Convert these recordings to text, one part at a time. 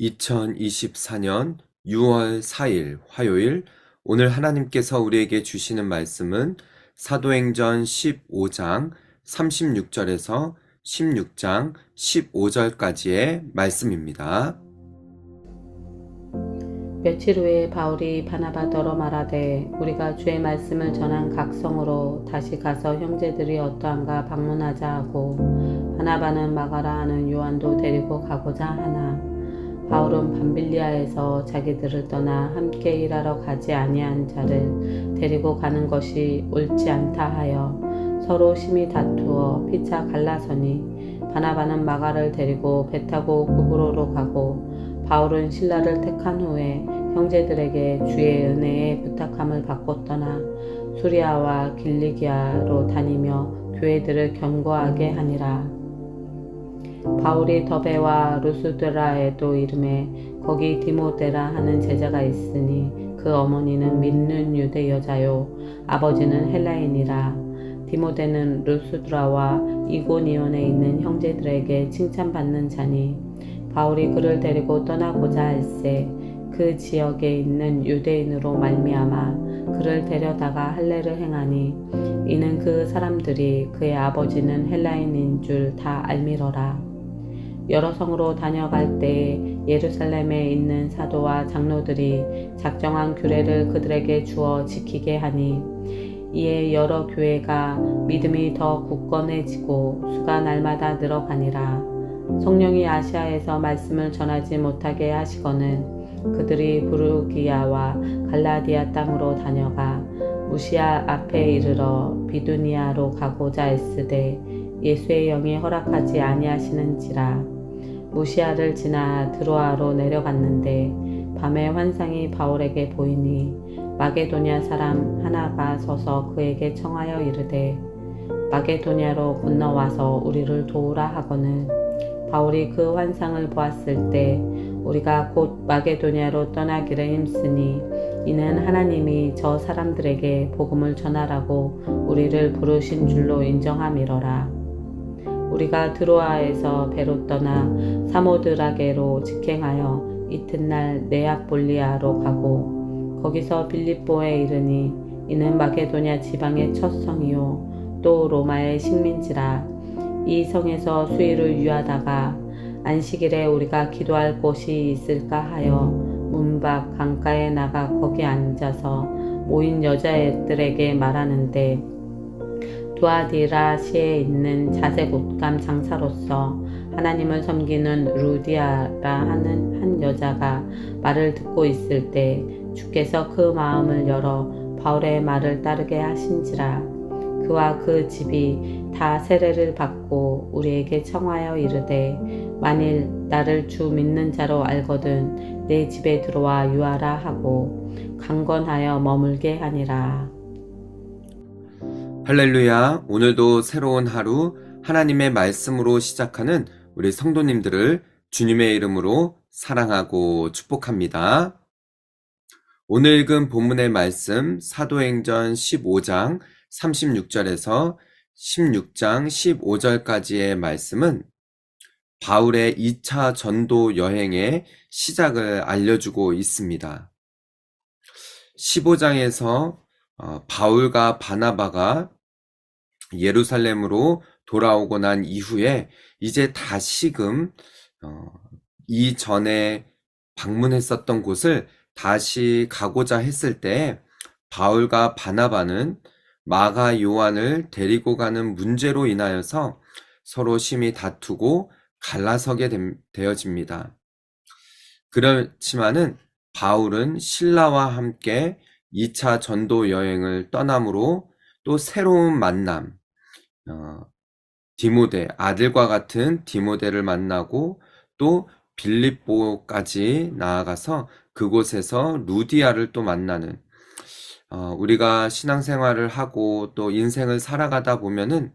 (2024년 6월 4일) 화요일 오늘 하나님께서 우리에게 주시는 말씀은 사도행전 15장 36절에서 16장 15절까지의 말씀입니다. 며칠 후에 바울이 바나바더러 말하되 우리가 주의 말씀을 전한 각성으로 다시 가서 형제들이 어떠한가 방문하자 하고 바나바는 마가라 하는 요한도 데리고 가고자 하나. 바울은 밤빌리아에서 자기들을 떠나 함께 일하러 가지 아니한 자를 데리고 가는 것이 옳지 않다 하여 서로 심히 다투어 피차 갈라서니 바나바는 마가를 데리고 배 타고 구브로로 가고 바울은 신라를 택한 후에 형제들에게 주의 은혜에 부탁함을 받고 떠나 수리아와 길리기아로 다니며 교회들을 견고하게 하니라. 바울이 더베와 루스드라에도 이름에 거기 디모데라 하는 제자가 있으니 그 어머니는 믿는 유대 여자요 아버지는 헬라인이라 디모데는 루스드라와 이고니온에 있는 형제들에게 칭찬받는 자니 바울이 그를 데리고 떠나고자 할세 그 지역에 있는 유대인으로 말미암아 그를 데려다가 할례를 행하니 이는 그 사람들이 그의 아버지는 헬라인인 줄 다 알미러라. 여러 성으로 다녀갈 때에 예루살렘에 있는 사도와 장로들이 작정한 규례를 그들에게 주어 지키게 하니 이에 여러 교회가 믿음이 더 굳건해지고 수가 날마다 늘어가니라. 성령이 아시아에서 말씀을 전하지 못하게 하시거늘 그들이 부르기야와 갈라디아 땅으로 다녀가 무시아 앞에 이르러 비두니아로 가고자 했으되 예수의 영이 허락하지 아니하시는지라. 무시아를 지나 드로아로 내려갔는데 밤에 환상이 바울에게 보이니 마게도냐 사람 하나가 서서 그에게 청하여 이르되 마게도냐로 건너와서 우리를 도우라 하거늘. 바울이 그 환상을 보았을 때 우리가 곧 마게도냐로 떠나기를 힘쓰니 이는 하나님이 저 사람들에게 복음을 전하라고 우리를 부르신 줄로 인정함이러라. 우리가 드로아에서 배로 떠나 사모드라게로 직행하여 이튿날 네아폴리아로 가고 거기서 빌립보에 이르니 이는 마게도냐 지방의 첫 성이요 또 로마의 식민지라 이 성에서 수일을 유하다가 안식일에 우리가 기도할 곳이 있을까 하여 문 밖 강가에 나가 거기 앉아서 모인 여자애들에게 말하는데 두아디라시에 있는 자색 옷감 장사로서 하나님을 섬기는 루디아라 하는 한 여자가 말을 듣고 있을 때 주께서 그 마음을 열어 바울의 말을 따르게 하신지라. 그와 그 집이 다 세례를 받고 우리에게 청하여 이르되 만일 나를 주 믿는 자로 알거든 내 집에 들어와 유하라 하고 강건하여 머물게 하니라. 할렐루야. 오늘도 새로운 하루 하나님의 말씀으로 시작하는 우리 성도님들을 주님의 이름으로 사랑하고 축복합니다. 오늘 읽은 본문의 말씀 사도행전 15장 36절에서 16장 15절까지의 말씀은 바울의 2차 전도 여행의 시작을 알려주고 있습니다. 15장에서 어, 바울과 바나바가 예루살렘으로 돌아오고 난 이후에 이제 다시금 어, 이전에 방문했었던 곳을 다시 가고자 했을 때 바울과 바나바는 마가 요한을 데리고 가는 문제로 인하여서 서로 심히 다투고 갈라서게 되어집니다. 그렇지만은 바울은 신라와 함께 2차 전도 여행을 떠남으로 또 새로운 만남, 어, 디모데, 아들과 같은 디모데를 만나고 또 빌립보까지 나아가서 그곳에서 루디아를 또 만나는 어, 우리가 신앙생활을 하고 또 인생을 살아가다 보면은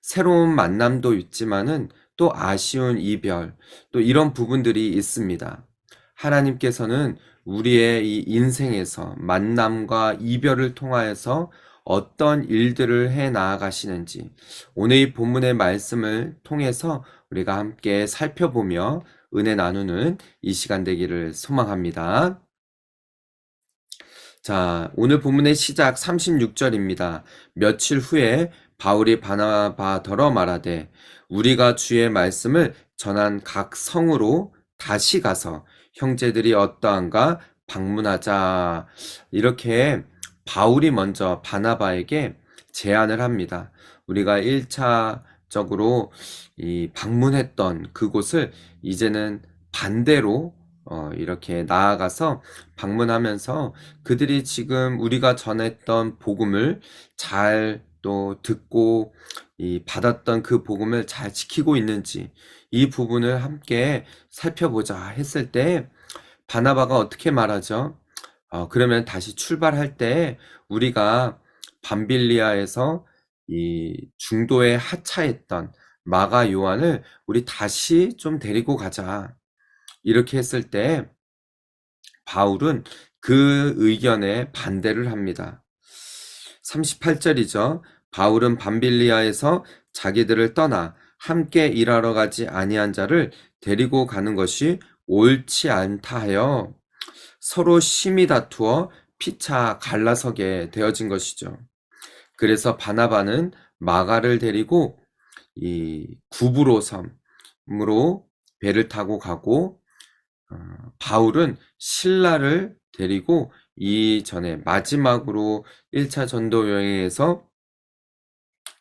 새로운 만남도 있지만은 또 아쉬운 이별, 또 이런 부분들이 있습니다. 하나님께서는 우리의 이 인생에서 만남과 이별을 통하여서 어떤 일들을 해 나아가시는지 오늘 이 본문의 말씀을 통해서 우리가 함께 살펴보며 은혜 나누는 이 시간 되기를 소망합니다. 자, 오늘 본문의 시작 36절입니다. 며칠 후에 바울이 바나바더러 말하되 우리가 주의 말씀을 전한 각 성으로 다시 가서 형제들이 어떠한가 방문하자. 이렇게 바울이 먼저 바나바에게 제안을 합니다. 우리가 1차적으로 이 방문했던 그곳을 이제는 반대로 어, 이렇게 나아가서 방문하면서 그들이 지금 우리가 전했던 복음을 잘 또 듣고 이 받았던 그 복음을 잘 지키고 있는지 이 부분을 함께 살펴보자 했을 때 바나바가 어떻게 말하죠? 어, 그러면 다시 출발할 때 우리가 밤빌리아에서 이 중도에 하차했던 마가 요한을 우리 다시 좀 데리고 가자. 이렇게 했을 때 바울은 그 의견에 반대를 합니다. 38절이죠. 바울은 밤빌리아에서 자기들을 떠나 함께 일하러 가지 아니한 자를 데리고 가는 것이 옳지 않다 하여 서로 심히 다투어 피차 갈라서게 되어진 것이죠. 그래서 바나바는 마가를 데리고 이 구브로 섬으로 배를 타고 가고 어, 바울은 신라를 데리고 이전에 마지막으로 1차 전도 여행에서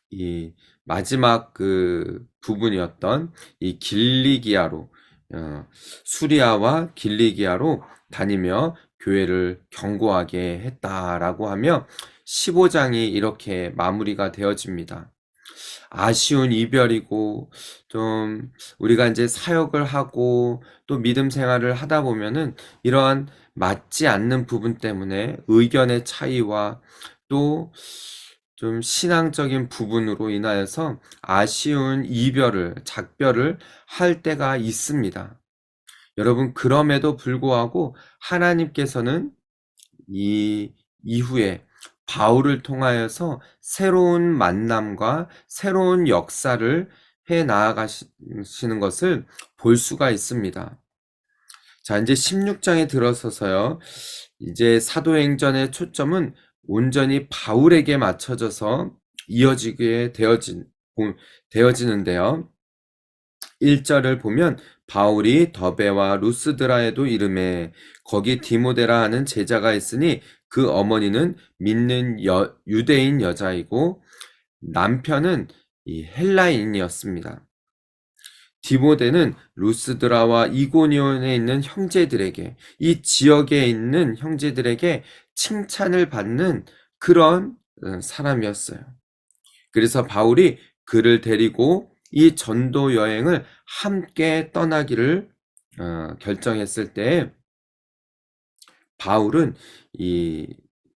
이 마지막 그 부분이었던 이 길리기아로 어, 수리아와 길리기아로 다니며 교회를 경고하게 했다라고 하며 15장이 이렇게 마무리가 되어집니다. 아쉬운 이별이고 좀 우리가 이제 사역을 하고 또 믿음 생활을 하다 보면은 이러한 맞지 않는 부분 때문에 의견의 차이와 또 좀 신앙적인 부분으로 인하여서 아쉬운 이별을, 작별을 할 때가 있습니다. 여러분, 그럼에도 불구하고 하나님께서는 이 이후에 바울을 통하여서 새로운 만남과 새로운 역사를 해 나아가시는 것을 볼 수가 있습니다. 자, 이제 16장에 들어서서요. 이제 사도행전의 초점은 온전히 바울에게 맞춰져서 이어지게 되어진, 되어지는데요. 1절을 보면 바울이 더베와 루스드라에도 이름에 거기 디모데라 하는 제자가 있으니 그 어머니는 믿는 여, 유대인 여자이고 남편은 이 헬라인이었습니다. 디모데는 루스드라와 이고니온에 있는 형제들에게 이 지역에 있는 형제들에게 칭찬을 받는 그런 어, 사람이었어요. 그래서 바울이 그를 데리고 이 전도 여행을 함께 떠나기를 어, 결정했을 때 바울은 이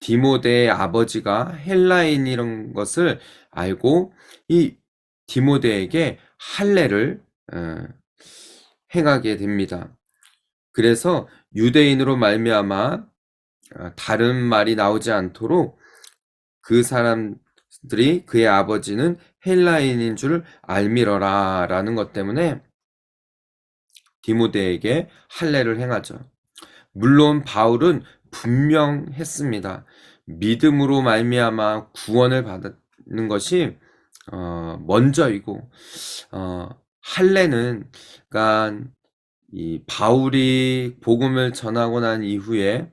디모데의 아버지가 헬라인이란 것을 알고 이 디모데에게 할례를 어, 행하게 됩니다. 그래서 유대인으로 말미암아 어, 다른 말이 나오지 않도록 그 사람들이 그의 아버지는 헬라인인 줄 알미러라 라는 것 때문에 디모데에게 할례를 행하죠. 물론 바울은 분명했습니다. 믿음으로 말미암아 구원을 받는 것이 어, 먼저이고 어, 할례는 그러니까 이 바울이 복음을 전하고 난 이후에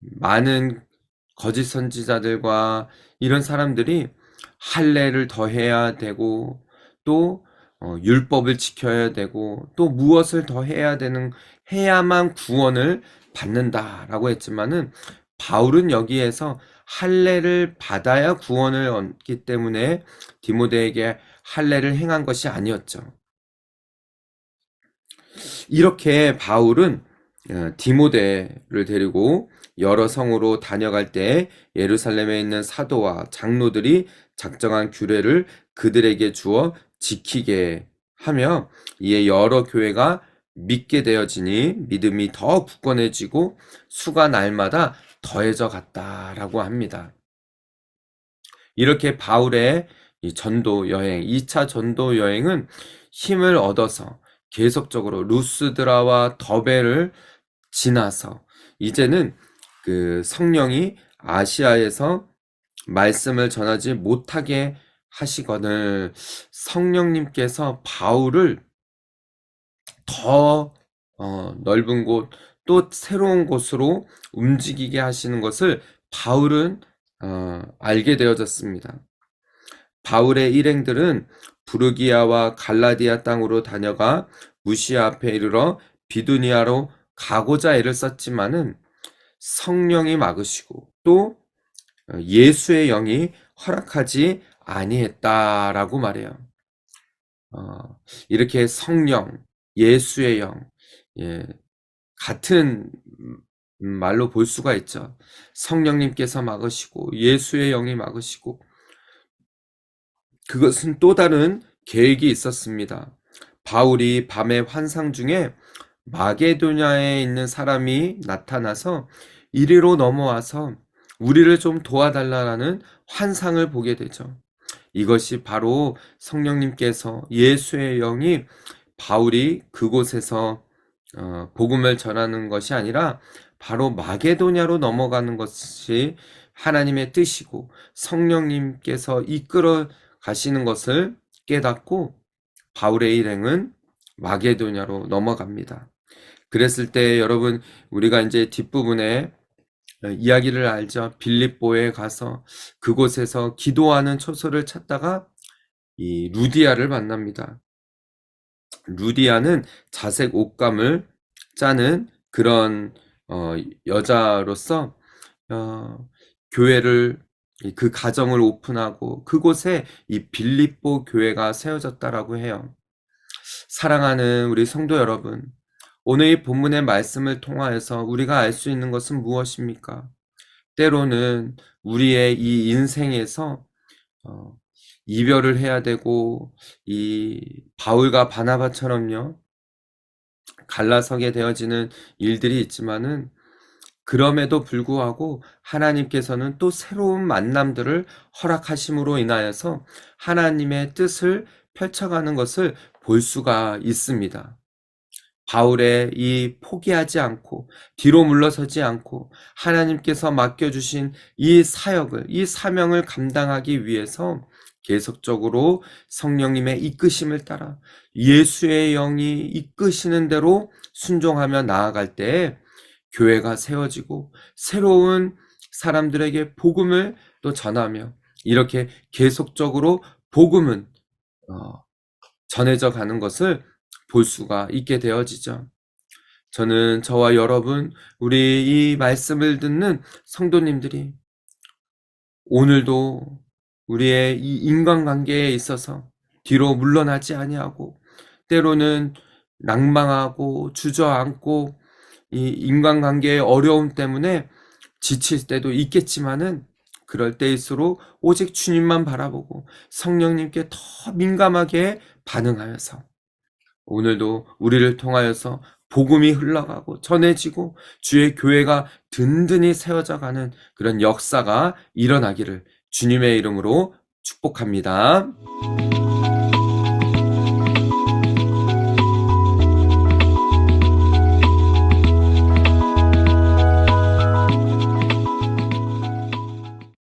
많은 거짓 선지자들과 이런 사람들이 할례를 더해야 되고 또 어, 율법을 지켜야 되고 또 무엇을 더 해야 되는 해야만 구원을 받는다라고 했지만은 바울은 여기에서 할례를 받아야 구원을 얻기 때문에 디모데에게 할례를 행한 것이 아니었죠. 이렇게 바울은 어, 디모데를 데리고 여러 성으로 다녀갈 때 예루살렘에 있는 사도와 장로들이 작정한 규례를 그들에게 주어 지키게 하며 이에 여러 교회가 믿게 되어지니 믿음이 더 굳건해지고 수가 날마다 더해져 갔다라고 합니다. 이렇게 바울의 이 전도 여행, 2차 전도 여행은 힘을 얻어서 계속적으로 루스드라와 더베를 지나서 이제는 그 성령이 아시아에서 말씀을 전하지 못하게 하시거늘 성령님께서 바울을 더 어, 넓은 곳, 또 새로운 곳으로 움직이게 하시는 것을 바울은 어, 알게 되어졌습니다. 바울의 일행들은 부르기아와 갈라디아 땅으로 다녀가 무시아 앞에 이르러 비두니아로 가고자 애를 썼지만은 성령이 막으시고 또 어, 예수의 영이 허락하지 아니했다라고 말해요. 어, 이렇게 성령, 예수의 영, 예, 같은 음, 말로 볼 수가 있죠. 성령님께서 막으시고 예수의 영이 막으시고 그것은 또 다른 계획이 있었습니다. 바울이 밤의 환상 중에 마게도냐에 있는 사람이 나타나서 이리로 넘어와서 우리를 좀 도와달라는 환상을 보게 되죠. 이것이 바로 성령님께서 예수의 영이 바울이 그곳에서 어, 복음을 전하는 것이 아니라 바로 마게도냐로 넘어가는 것이 하나님의 뜻이고 성령님께서 이끌어 가시는 것을 깨닫고 바울의 일행은 마게도냐로 넘어갑니다. 그랬을 때 여러분 우리가 이제 뒷부분에 이야기를 알죠. 빌립보에 가서 그곳에서 기도하는 초소를 찾다가 이 루디아를 만납니다. 루디아는 자색 옷감을 짜는 그런 어, 여자로서 어, 교회를 이 그 가정을 오픈하고 그곳에 이 빌립보 교회가 세워졌다라고 해요. 사랑하는 우리 성도 여러분, 오늘 이 본문의 말씀을 통하여서 우리가 알 수 있는 것은 무엇입니까? 때로는 우리의 이 인생에서 어, 이별을 해야 되고 이 바울과 바나바처럼요 갈라서게 되어지는 일들이 있지만은 그럼에도 불구하고 하나님께서는 또 새로운 만남들을 허락하심으로 인하여서 하나님의 뜻을 펼쳐가는 것을 볼 수가 있습니다. 바울의 이 포기하지 않고 뒤로 물러서지 않고 하나님께서 맡겨주신 이 사역을, 이 사명을 감당하기 위해서 계속적으로 성령님의 이끄심을 따라 예수의 영이 이끄시는 대로 순종하며 나아갈 때에 교회가 세워지고 새로운 사람들에게 복음을 또 전하며 이렇게 계속적으로 복음은 어, 전해져 가는 것을 볼 수가 있게 되어지죠. 저는 저와 여러분, 우리 이 말씀을 듣는 성도님들이 오늘도 우리의 이 인간관계에 있어서 뒤로 물러나지 아니하고 때로는 낭망하고 주저앉고 이 인간관계의 어려움 때문에 지칠 때도 있겠지만은 그럴 때일수록 오직 주님만 바라보고 성령님께 더 민감하게 반응하여서 오늘도 우리를 통하여서 복음이 흘러가고 전해지고 주의 교회가 든든히 세워져 가는 그런 역사가 일어나기를 주님의 이름으로 축복합니다.